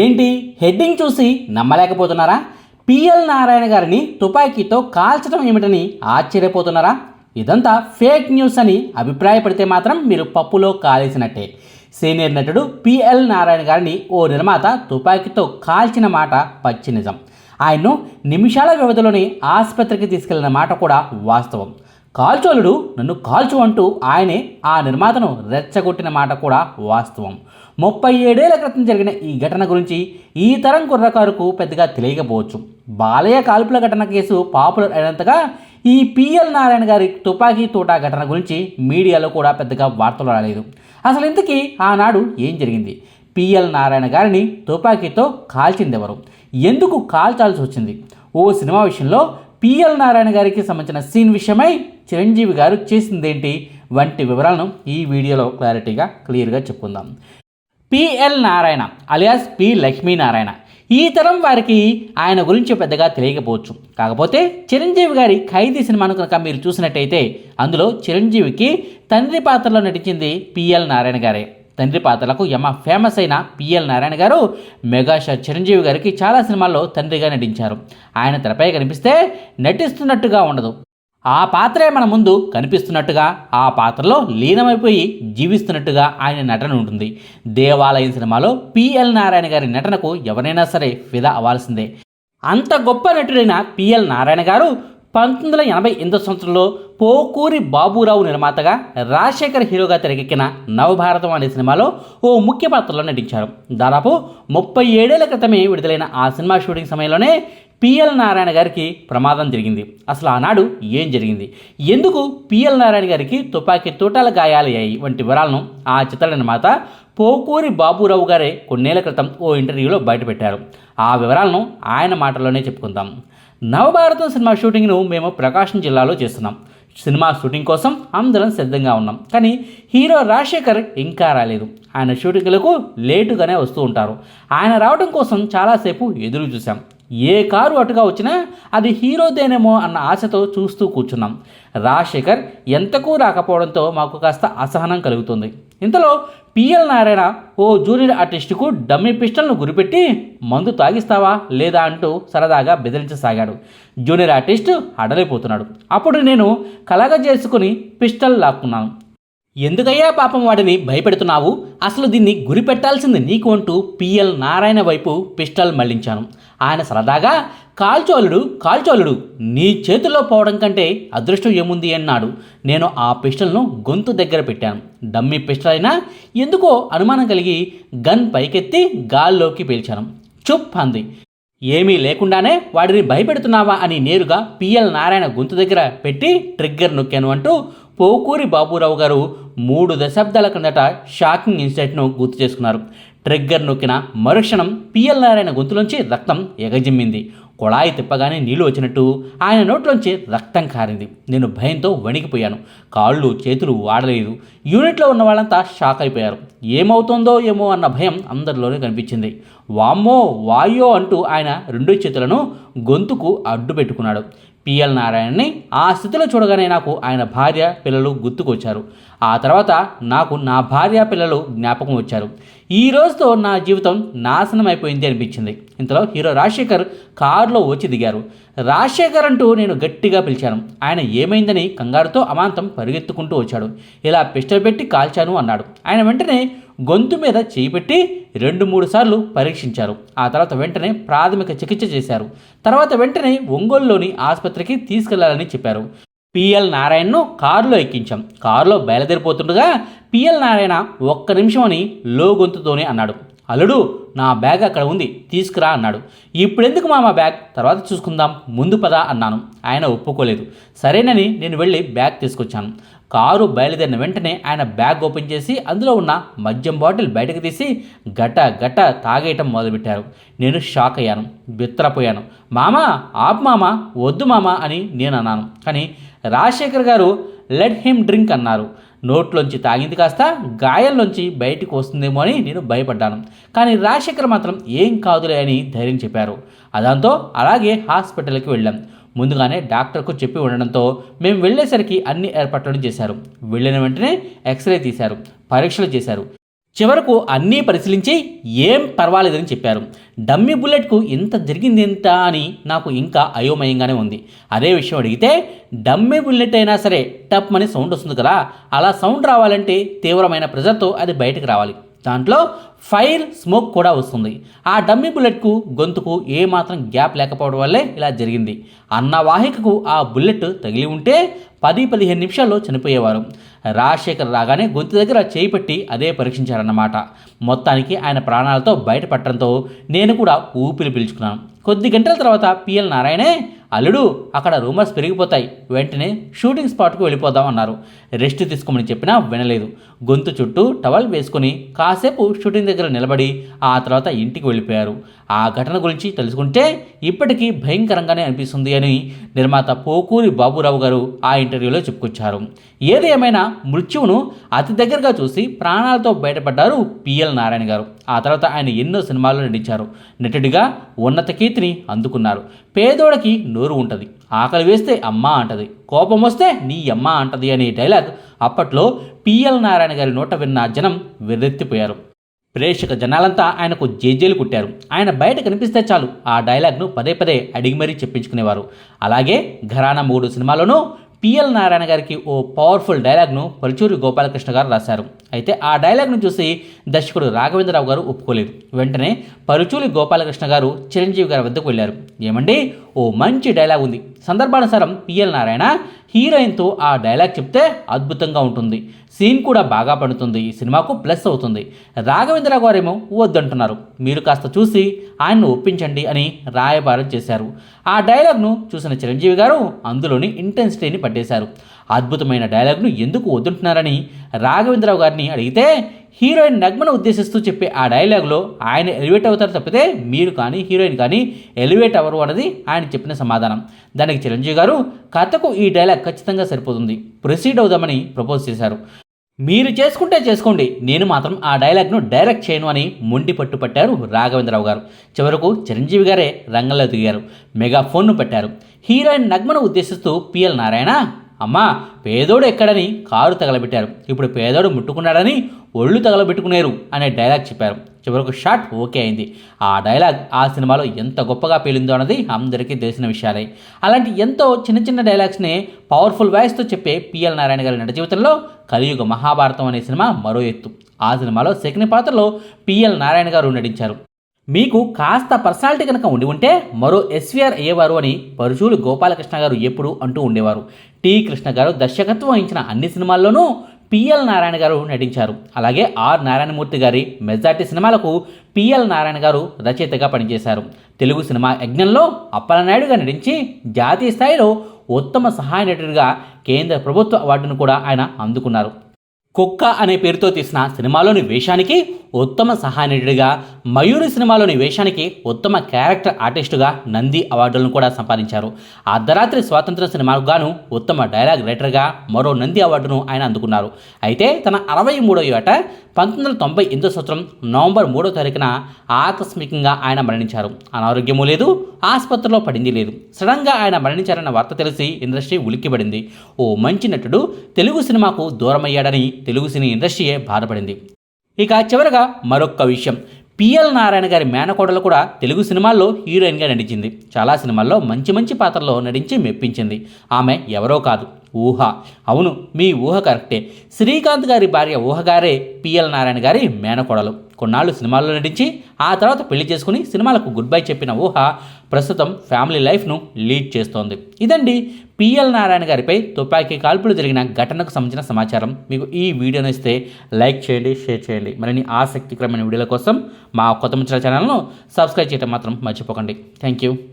ఏంటి? హెడ్డింగ్ చూసి నమ్మలేకపోతున్నారా? పిఎల్ నారాయణ గారిని తుపాకీతో కాల్చడం ఏమిటని ఆశ్చర్యపోతున్నారా? ఇదంతా ఫేక్ న్యూస్ అని అభిప్రాయపడితే మాత్రం మీరు పప్పులో కాలేసినట్టే. సీనియర్ నటుడు పిఎల్ నారాయణ గారిని ఓ నిర్మాత తుపాకీతో కాల్చిన మాట పచ్చి నిజం. ఆయన్ను నిమిషాల వ్యవధిలోనే ఆసుపత్రికి తీసుకెళ్ళిన మాట కూడా వాస్తవం. కాల్చోలుడు నన్ను కాల్చు అంటూ ఆయనే ఆ నిర్మాతను రెచ్చగొట్టిన మాట కూడా వాస్తవం. ముప్పై ఏడేళ్ళ క్రితం జరిగిన ఈ ఘటన గురించి ఈ తరం కుర్రకారుకు పెద్దగా తెలియకపోవచ్చు. బాలయ్య కాల్పుల ఘటన కేసు పాపులర్ అయినంతగా ఈ పిఎల్ నారాయణ గారి తుపాకీ తోటా ఘటన గురించి మీడియాలో కూడా పెద్దగా వార్తలు రాలేదు. అసలు ఇంతకీ ఆనాడు ఏం జరిగింది? పిఎల్ నారాయణ గారిని తుపాకీతో కాల్చిందెవరు? ఎందుకు కాల్చాల్సి వచ్చింది? ఓ సినిమా విషయంలో పిఎల్ నారాయణ గారికి సంబంధించిన సీన్ విషయమై చిరంజీవి గారు చేసిందేంటి వంటి వివరాలను ఈ వీడియోలో క్లారిటీగా క్లియర్గా చెప్పుకుందాం. PL Narayana alias P Lakshminarayana ఈ తరం వారికి ఆయన గురించి పెద్దగా తెలియకపోవచ్చు. కాకపోతే చిరంజీవి గారి ఖైదీ సినిమాను కనుక మీరు చూసినట్టయితే అందులో చిరంజీవికి తండ్రి పాత్రలో నటించింది పిఎల్ నారాయణ గారే. తండ్రి పాత్రలకు యమ ఫేమస్ అయిన పిఎల్ నారాయణ గారు మెగాస్టార్ చిరంజీవి గారికి చాలా సినిమాల్లో తండ్రిగా నటించారు. ఆయన తెరపై కనిపిస్తే నటిస్తున్నట్టుగా ఉండదు. ఆ పాత్రే మన ముందు కనిపిస్తున్నట్టుగా ఆ పాత్రలో లీనమైపోయి జీవిస్తున్నట్టుగా ఆయన నటన ఉంటుంది. దేవాలయం సినిమాలో పిఎల్ నారాయణ గారి నటనకు ఎవరైనా సరే ఫిదా అవ్వాల్సిందే. అంత గొప్ప నటుడైన పిఎల్ నారాయణ గారు పంతొమ్మిది వందల ఎనభై ఎనిమిదో సంవత్సరంలో పోకూరి బాబురావు నిర్మాతగా రాజశేఖర్ హీరోగా తెరకెక్కిన నవభారతం అనే సినిమాలో ఓ ముఖ్య పాత్రలో నటించారు. దాదాపు ముప్పై ఏడేళ్ళ క్రితమే విడుదలైన ఆ సినిమా షూటింగ్ సమయంలోనే పిఎల్ నారాయణ గారికి ప్రమాదం జరిగింది. అసలు ఆనాడు ఏం జరిగింది? ఎందుకు పిఎల్ నారాయణ గారికి తుపాకీ తోటాల గాయాలయ్యాయి వంటి వివరాలను ఆ చిత్ర నిర్మాత పోకూరి బాబురావు గారే కొన్నేళ్ళ క్రితం ఓ ఇంటర్వ్యూలో బయటపెట్టారు. ఆ వివరాలను ఆయన మాటల్లోనే చెప్పుకుందాం. నవభారతం సినిమా షూటింగ్ను మేము ప్రకాశం జిల్లాలో చేస్తున్నాం. సినిమా షూటింగ్ కోసం అందరం సిద్ధంగా ఉన్నాం. కానీ హీరో రాజశేఖర్ ఇంకా రాలేదు. ఆయన షూటింగ్లకు లేటుగానే వస్తూ ఉంటారు. ఆయన రావడం కోసం చాలాసేపు ఎదురు చూసాం ఏ కారు అటుగా వచ్చినా అది హీరోదేనేమో అన్న ఆశతో చూస్తూ కూర్చున్నాం. రాజశేఖర్ ఎంతకు రాకపోవడంతో మాకు కాస్త అసహనం కలుగుతుంది. ఇంతలో పిఎల్ నారాయణ ఓ జూనియర్ ఆర్టిస్టుకు డమ్మీ పిస్టల్ను గురిపెట్టి మందు తాగిస్తావా లేదా అంటూ సరదాగా బెదిరించసాగాడు. జూనియర్ ఆర్టిస్ట్ అడలిపోతున్నాడు అప్పుడు నేను కలగ చేసుకుని పిస్టల్ లాక్కున్నాను. ఎందుకయ్యా పాపం వాడిని భయపెడుతున్నావు? అసలు దీన్ని గురిపెట్టాల్సింది నీకు అంటూ పిఎల్ నారాయణ వైపు పిస్టల్ మళ్ళించాను. ఆయన సరదాగా కాల్చోలుడు కాల్చోలుడు నీ చేతిలో పోవడం కంటే అదృష్టం ఏముంది? అన్నాడు. నేను ఆ పిస్టల్ను గొంతు దగ్గర పెట్టాను. డమ్మీ పిస్టల్ అయినా ఎందుకో అనుమానం కలిగి గన్ పైకెత్తి గాల్లోకి పీల్చాను. చుప్ అంది. ఏమీ లేకుండానే వాడిని భయపెడుతున్నావా? అని నేరుగా పిఎల్ నారాయణ గొంతు దగ్గర పెట్టి ట్రిగ్గర్ నొక్కాను అంటూ పోకూరి బాబురావు గారు మూడు దశాబ్దాల కిందట షాకింగ్ ఇన్సిడెంట్ను గుర్తు చేసుకున్నారు. ట్రిగ్గర్ నొక్కిన మరుక్షణం పిఎల్ నారాయణ గొంతులోంచి రక్తం ఎగజిమ్మింది. కొళాయి తిప్పగానే నీళ్ళు వచ్చినట్టు ఆయన నోట్లోంచి రక్తం కారింది. నేను భయంతో వణికిపోయాను. కాళ్ళు చేతులు వాడలేదు. యూనిట్లో ఉన్న వాళ్ళంతా షాక్ అయిపోయారు. ఏమవుతుందో ఏమో అన్న భయం అందరిలోనే కనిపించింది. వామ్మో వాయో అంటూ ఆయన రెండు చేతులను గొంతుకు అడ్డు పెట్టుకున్నాడు పిఎల్ నారాయణని ఆ స్థితిలో చూడగానే నాకు ఆయన భార్య పిల్లలు గుర్తుకొచ్చారు. ఆ తర్వాత నాకు నా భార్య పిల్లలు జ్ఞాపకం వచ్చారు. ఈ రోజుతో నా జీవితం నాశనం అయిపోయింది అనిపించింది. ఇంతలో హీరో రాజశేఖర్ కారులో వచ్చి దిగారు. రాజశేఖర్ అంటూ నేను గట్టిగా పిలిచాను. ఆయన ఏమైందని కంగారుతో అమాంతం పరిగెత్తుకుంటూ వచ్చాడు. ఇలా పిస్టల్ పెట్టి కాల్చాను అన్నాడు. ఆయన వెంటనే గొంతు మీద చేయి పెట్టి రెండు మూడు సార్లు పరీక్షించారు. ఆ తర్వాత వెంటనే ప్రాథమిక చికిత్స చేశారు. తర్వాత వెంటనే ఒంగోలులోని ఆసుపత్రికి తీసుకెళ్ళాలని చెప్పారు. పిఎల్ నారాయణను కారులో ఎక్కించాం. కారులో బయలుదేరిపోతుండగా పిఎల్ నారాయణ ఒక్క నిమిషం అని లో గొంతుతోనే అన్నాడు. అల్లుడు నా బ్యాగ్ అక్కడ ఉంది తీసుకురా అన్నాడు. ఇప్పుడెందుకు మా మా బ్యాగ్? తర్వాత చూసుకుందాం ముందు పదా అన్నాను. ఆయన ఒప్పుకోలేదు. సరేనని నేను వెళ్ళి బ్యాగ్ తీసుకొచ్చాను. కారు బయలుదేరిన వెంటనే ఆయన బ్యాగ్ ఓపెన్ చేసి అందులో ఉన్న మద్యం బాటిల్ బయటకు తీసి గట గట తాగేయటం మొదలుపెట్టారు. నేను షాక్ అయ్యాను బిత్తరపోయాను మామ ఆప్ మామ వద్దు మామ అని నేను అన్నాను. కానీ రాజశేఖర్ గారు లెట్ హిమ్ డ్రింక్ అన్నారు. నోట్లోంచి తాగింది కాస్త గాయంలోంచి బయటకు వస్తుందేమో అని నేను భయపడ్డాను. కానీ రాజశేఖర్ మాత్రం ఏం కాదులే అని ధైర్యం చెప్పారు. అదంతో అలాగే హాస్పిటల్కి వెళ్ళాం. ముందుగానే డాక్టర్కు చెప్పి ఉండడంతో మేము వెళ్ళేసరికి అన్ని ఏర్పాట్లను చేశారు. వెళ్ళిన వెంటనే ఎక్స్రే తీశారు. పరీక్షలు చేశారు. చివరకు అన్నీ పరిశీలించి ఏం పర్వాలేదని చెప్పారు. డమ్మీ బుల్లెట్కు ఇంత జరిగింది ఎంత అని నాకు ఇంకా అయోమయంగానే ఉంది. అదే విషయం అడిగితే డమ్మీ బుల్లెట్ అయినా సరే టప్ అని సౌండ్ వస్తుంది కదా అలా సౌండ్ రావాలంటే తీవ్రమైన ప్రెజర్తో అది బయటకు రావాలి. దాంట్లో ఫైర్ స్మోక్ కూడా వస్తుంది. ఆ డమ్మీ బుల్లెట్కు గొంతుకు ఏమాత్రం గ్యాప్ లేకపోవడం వల్లే ఇలా జరిగింది. అన్నవాహికకు ఆ బుల్లెట్ తగిలి ఉంటే పది పదిహేను నిమిషాల్లో చనిపోయేవారు. రాజశేఖర్ రాగానే గొంతు దగ్గర చేయి పెట్టి అదే పరీక్షించారన్నమాట. మొత్తానికి ఆయన ప్రాణాలతో బయటపడటంతో నేను కూడా ఊపిరి పీల్చుకున్నాను. కొద్ది గంటల తర్వాత పిఎల్ నారాయణే అల్లుడు అక్కడ రూమర్స్ పెరిగిపోతాయి. వెంటనే షూటింగ్ స్పాట్కు వెళ్ళిపోదాం అన్నారు రెస్ట్ తీసుకోమని చెప్పినా వినలేదు. గొంతు చుట్టూ టవల్ వేసుకుని కాసేపు షూటింగ్ దగ్గర నిలబడి ఆ తర్వాత ఇంటికి వెళ్ళిపోయారు. ఆ ఘటన గురించి తెలుసుకుంటే ఇప్పటికీ భయంకరంగానే అనిపిస్తుంది అని నిర్మాత పోకూరి బాబురావు గారు ఆ ఇంటర్వ్యూలో చెప్పుకొచ్చారు. ఏది ఏమైనా మృత్యువును అతి దగ్గరగా చూసి ప్రాణాలతో బయటపడ్డారు పిఎల్ నారాయణ గారు. ఆ తర్వాత ఆయన ఎన్నో సినిమాల్లో నటించారు. నటుడిగా ఉన్నత కీర్తిని అందుకున్నారు. పేదోడికి నోరు ఉంటుంది ఆకలి వేస్తే అమ్మ అంటది కోపం వస్తే నీ అమ్మ అంటది అనే డైలాగ్ అప్పట్లో పిఎల్ నారాయణ గారి నోట విన్న జనం వెర్రెత్తిపోయారు. ప్రేక్షక జనాలంతా ఆయనకు జేజేలు కుట్టారు. ఆయన బయట కనిపిస్తే చాలు ఆ డైలాగ్ను పదే పదే అడిగి మరీ చెప్పించుకునేవారు. అలాగే ఘరానా మూడు సినిమాలోనూ పిఎల్ నారాయణ గారికి ఓ పవర్ఫుల్ డైలాగ్ను పరుచూరి గోపాలకృష్ణ గారు రాశారు. అయితే ఆ డైలాగ్ను చూసి దర్శకుడు రాఘవేంద్రరావు గారు ఒప్పుకోలేదు. వెంటనే పరుచూరి గోపాలకృష్ణ గారు చిరంజీవి గారి వద్దకు వెళ్ళారు. ఏమండి ఓ మంచి డైలాగ్ ఉంది. సందర్భానుసారం పిఎల్ నారాయణ హీరోయిన్తో ఆ డైలాగ్ చెప్తే అద్భుతంగా ఉంటుంది. సీన్ కూడా బాగా పడుతుంది. ఈ సినిమాకు ప్లస్ అవుతుంది. రాఘవేంద్ర గారేమో వద్దంటున్నారు. మీరు కాస్త చూసి ఆయన్ను ఒప్పించండి అని రాయబారం చేశారు. ఆ డైలాగ్ను చూసిన చిరంజీవి గారు అందులోని ఇంటెన్సిటీని పట్టేశారు. అద్భుతమైన డైలాగ్ను ఎందుకు వద్దుంటున్నారని రాఘవేంద్రరావు గారిని అడిగితే హీరోయిన్ నగ్మను ఉద్దేశిస్తూ చెప్పే ఆ డైలాగ్లో ఆయన ఎలివేట్ అవుతారు తప్పితే మీరు కానీ హీరోయిన్ కానీ ఎలివేట్ అవ్వరు అన్నది ఆయన చెప్పిన సమాధానం. దానికి చిరంజీవి గారు కథకు ఈ డైలాగ్ ఖచ్చితంగా సరిపోతుంది. ప్రొసీడ్ అవుదామని ప్రపోజ్ చేశారు. మీరు చేసుకుంటే చేసుకోండి. నేను మాత్రం ఆ డైలాగ్ను డైరెక్ట్ చేయను అని మొండి పట్టుపట్టారు రాఘవేంద్రరావు గారు. చివరకు చిరంజీవి గారే రంగంలో దిగారు. మెగా ఫోన్ను పెట్టారు. హీరోయిన్ నగ్మను ఉద్దేశిస్తూ పిఎల్ నారాయణ అమ్మా పేదోడు ఎక్కడని? కారు తగలబెట్టారు. ఇప్పుడు పేదోడు ముట్టుకున్నాడని ఒళ్ళు తగలబెట్టుకునేరు అనే డైలాగ్ చెప్పారు. చివరకు షాట్ ఓకే అయింది. ఆ డైలాగ్ ఆ సినిమాలో ఎంత గొప్పగా పేలిందో అన్నది అందరికీ తెలిసిన విషయాలే. అలాంటి ఎంతో చిన్న చిన్న డైలాగ్స్ని పవర్ఫుల్ వాయిస్తో చెప్పే పిఎల్ నారాయణ గారి నట జీవితంలో కలియుగ మహాభారతం అనే సినిమా మరో ఎత్తు. ఆ సినిమాలో సెకండ్ పాత్రలో పిఎల్ నారాయణ గారు నటించారు. మీకు కాస్త పర్సనాలిటీ కనుక ఉండి ఉంటే మరో ఎస్వీఆర్ అయ్యేవారు అని పరుచూలు గోపాలకృష్ణ గారు ఎప్పుడు అంటూ ఉండేవారు. టి. కృష్ణ గారు దర్శకత్వం వహించిన అన్ని సినిమాల్లోనూ పిఎల్ నారాయణ గారు నటించారు. అలాగే ఆర్. నారాయణమూర్తి గారి మెజార్టీ సినిమాలకు పిఎల్ నారాయణ గారు రచయితగా పనిచేశారు. తెలుగు సినిమా యజ్ఞంలో అప్పలనాయుడుగా నటించి జాతీయ స్థాయిలో ఉత్తమ సహాయ నటుడిగా కేంద్ర ప్రభుత్వ అవార్డును కూడా ఆయన అందుకున్నారు. కుక్క అనే పేరుతో తీసిన సినిమాలోని వేషానికి ఉత్తమ సహాయనటుడిగా మయూరి సినిమాలోని వేషానికి ఉత్తమ క్యారెక్టర్ ఆర్టిస్టుగా నంది అవార్డులను కూడా సంపాదించారు. అర్ధరాత్రి స్వాతంత్ర సినిమాకు గాను ఉత్తమ డైలాగ్ రైటర్గా మరో నంది అవార్డును ఆయన అందుకున్నారు. అయితే తన అరవై మూడో ఏట పంతొమ్మిది వందల తొంభై ఎనిమిదో సంవత్సరం నవంబర్ మూడో తారీఖున ఆకస్మికంగా ఆయన మరణించారు. అనారోగ్యము లేదు ఆసుపత్రిలో పడింది లేదు. సడన్గా ఆయన మరణించారన్న వార్త తెలిసి ఇండస్ట్రీ ఉలిక్కిపడింది. ఓ మంచి నటుడు తెలుగు సినిమాకు దూరమయ్యాడని తెలుగు సినీ ఇండస్ట్రీయే బాధపడింది. ఇక చివరగా మరొక విషయం. పిఎల్ నారాయణ గారి మేనకోడలు కూడా తెలుగు సినిమాల్లో హీరోయిన్గా నటించింది. చాలా సినిమాల్లో మంచి మంచి పాత్రల్లో నటించి మెప్పించింది. ఆమె ఎవరో కాదు ఊహ. అవును మీ ఊహ కరెక్టే. శ్రీకాంత్ గారి భార్య ఊహగారే పిఎల్ నారాయణ గారి మేనకోడలు. కొన్నాళ్ళు సినిమాల్లో నటించి ఆ తర్వాత పెళ్ళి చేసుకుని సినిమాలకు గుడ్ బై చెప్పిన ఊహ ప్రస్తుతం ఫ్యామిలీ లైఫ్ను లీడ్ చేస్తోంది. ఇదండి పిఎల్ నారాయణ గారిపై తుపాకీ కాల్పులు జరిగిన ఘటనకు సంబంధించిన సమాచారం. మీకు ఈ వీడియోను ఇస్తే లైక్ చేయండి షేర్ చేయండి. మరిన్ని ఆసక్తికరమైన వీడియోల కోసం మా కొత్త ముచ్చల ఛానల్ను సబ్స్క్రైబ్ చేయడం మాత్రం మర్చిపోకండి. Thank you.